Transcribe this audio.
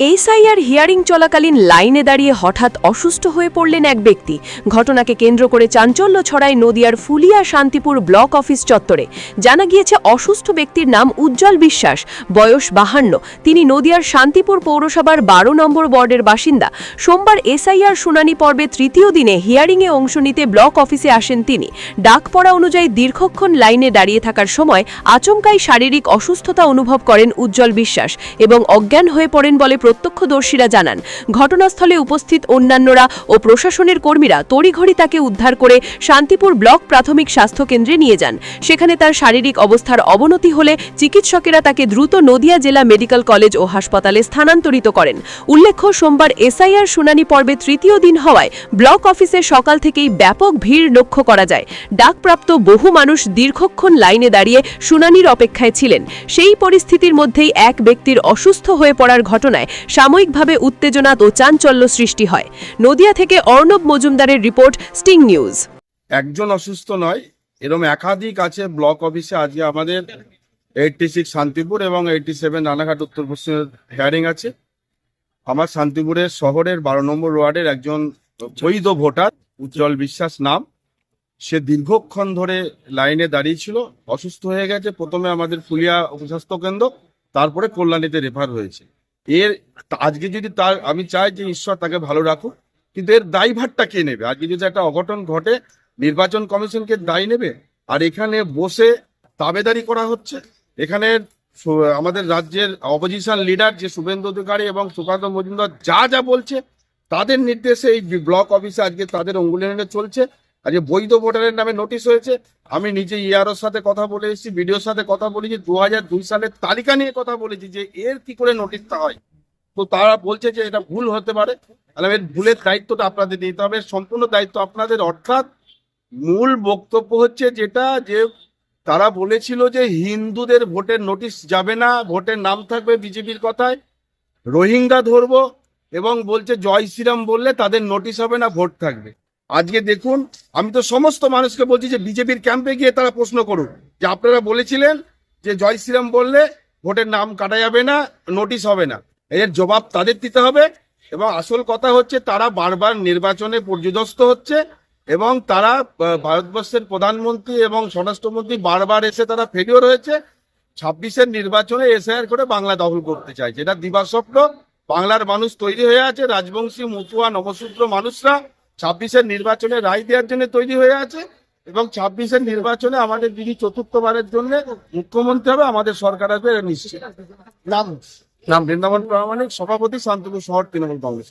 SIR hearing চলাকালীন লাইনে দাঁড়িয়ে হঠাৎ অসুস্থ হয়ে পড়লেন এক ব্যক্তি। ঘটনাকে কেন্দ্র করে চাঞ্চল্য ছড়ায় নদিয়ার ফুলিয়া শান্তিপুর ব্লক অফিস চত্বরে। জানা গিয়েছে, অসুস্থ ব্যক্তির নাম উজ্জ্বল বিশ্বাস, বয়স বাহান্ন। তিনি নদিয়ার শান্তিপুর পৌরসভার বারো নম্বর ওয়ার্ডের বাসিন্দা। সোমবার এসআইআর শুনানি পর্বে তৃতীয় দিনে হিয়ারিংয়ে অংশ নিতে ব্লক অফিসে আসেন তিনি। ডাক পড়া অনুযায়ী দীর্ঘক্ষণ লাইনে দাঁড়িয়ে থাকার সময় আচমকাই শারীরিক অসুস্থতা অনুভব করেন উজ্জ্বল বিশ্বাস এবং অজ্ঞান হয়ে পড়েন বলে প্রত্যক্ষদর্শীরা জানান, ঘটনাস্থলে উপস্থিত অন্যান্যরা ও প্রশাসনের কর্মীরা তড়িঘড়ি তাকে উদ্ধার করে শান্তিপুর ব্লক প্রাথমিক স্বাস্থ্য কেন্দ্রে নিয়ে যান। সেখানে তার শারীরিক অবস্থার অবনতি হলে চিকিৎসকেরা তাকে দ্রুত নদিয়া জেলা মেডিকেল কলেজ ও হাসপাতালে স্থানান্তরিত করেন। উল্লেখ্য, সোমবার এসআইআর শুনানি পর্বে তৃতীয় দিন হওয়ায় ব্লক অফিসে সকাল থেকেই ব্যাপক ভিড় লক্ষ্য করা যায়। ডাকপ্রাপ্ত বহু মানুষ দীর্ঘক্ষণ লাইনে দাঁড়িয়ে শুনানির অপেক্ষায় ছিলেন। সেই পরিস্থিতির মধ্যেই এক ব্যক্তির অসুস্থ হয়ে পড়ার ঘটনায় সাময়িকভাবে উত্তেজনা ও চাঞ্চল্য সৃষ্টি হয়। নদিয়া থেকে অর্ণব মজুমদারের রিপোর্ট, স্টিং নিউজ। একজন অসুস্থ নয় এরকম একাধিক আছে ব্লক অফিসে। আজকে আমাদের এইটটি সিক্স শান্তিপুর এবং এইটটি সেভেন রানাঘাট, উত্তর পশ্চিমের হেয়ারিং আছে। আমার শান্তিপুরের শহরের বারো নম্বর ওয়ার্ডের একজন বৈধ ভোটার, উজ্জ্বল বিশ্বাস নাম। সে দীর্ঘক্ষণ ধরে লাইনে দাঁড়িয়েছিল অসুস্থ হয়ে গেছে। প্রথমে আমাদের ফুলিয়া উপস্বাস্থ্য কেন্দ্র, তারপরে কল্যাণীতে রেফার হয়েছে। এর আজকে যদি তার, আমি চাই যে ঈশ্বর তাকে ভালো রাখুক, কিন্তু এর দায়ভারটা কে নেবে? আজকে যদি একটা অঘটন ঘটে, নির্বাচন কমিশনকে দায় নেবে? আর এখানে বসে তাবেদারি করা হচ্ছে? এখানে আমাদের রাজ্যের অপোজিশন লিডার যে শুভেন্দু অধিকারী এবং সুকান্ত মজুমদার যা যা বলছে, তাদের নির্দেশে এই ব্লক অফিসে আজকে তাদের অঙ্গুলিনে চলছে। আজকে বৈধ ভোটারের নামে নোটিশ হয়েছে। আমি নিজে ইআরওর সাথে কথা বলে এসেছি, বিডিওর সাথে কথা বলেছি দু হাজার দুই সালের তালিকা নিয়ে কথা বলেছি যে এর কি করে নোটিশটা হয়। তো তারা বলছে যে এটা ভুল হতে পারে। তাহলে এর ভুলের দায়িত্বটা আপনাদের নিতে হবে। সম্পূর্ণ দায়িত্ব আপনাদের। অর্থাৎ মূল বক্তব্য হচ্ছে যেটা যে তারা বলেছিল যে হিন্দুদের ভোটের নোটিশ যাবে না, ভোটের নাম থাকবে বিজেপির কথায়। রোহিঙ্গা ধরবো এবং বলছে জয় শ্রীরাম বললে তাদের নোটিশ হবে না, ভোট থাকবে। আজকে দেখুন, আমি তো সমস্ত মানুষকে বলছি যে বিজেপির ক্যাম্পে গিয়ে তারা প্রশ্ন করুক। যে আপনারা বলেছিলেন যে জয় শ্রীরাম বললে ভোটের নাম কাটা যাবে না নোটিশ হবে না। এর জবাব তাদের দিতে হবে এবং আসল কথা হচ্ছে তারা বারবার নির্বাচনে পর্যদস্ত হচ্ছে এবং তারা ভারতবর্ষের প্রধানমন্ত্রী এবং স্বরাষ্ট্রমন্ত্রী বারবার এসে তারা ফেলিওর রয়েছে ছাব্বিশের নির্বাচনে এসআইআর করে বাংলা দখল করতে চাইছে এটা দিবাস্বপ্ন। বাংলার মানুষ তৈরি হয়ে আছে, রাজবংশী, মুতুয়া, নবসূত্র মানুষরা। ছাব্বিশের নির্বাচনে রায় দেওয়ার জন্য তৈরি হয়ে আছে এবং ছাব্বিশের নির্বাচনে আমাদের দিদি চতুর্থবারের জন্য মুখ্যমন্ত্রী হবে আমাদের সরকার আসবে এটা নিশ্চিত নাম নাম বৃন্দাবন প্রামাণিক সভাপতি শান্তপুর শহর তৃণমূল কংগ্রেস।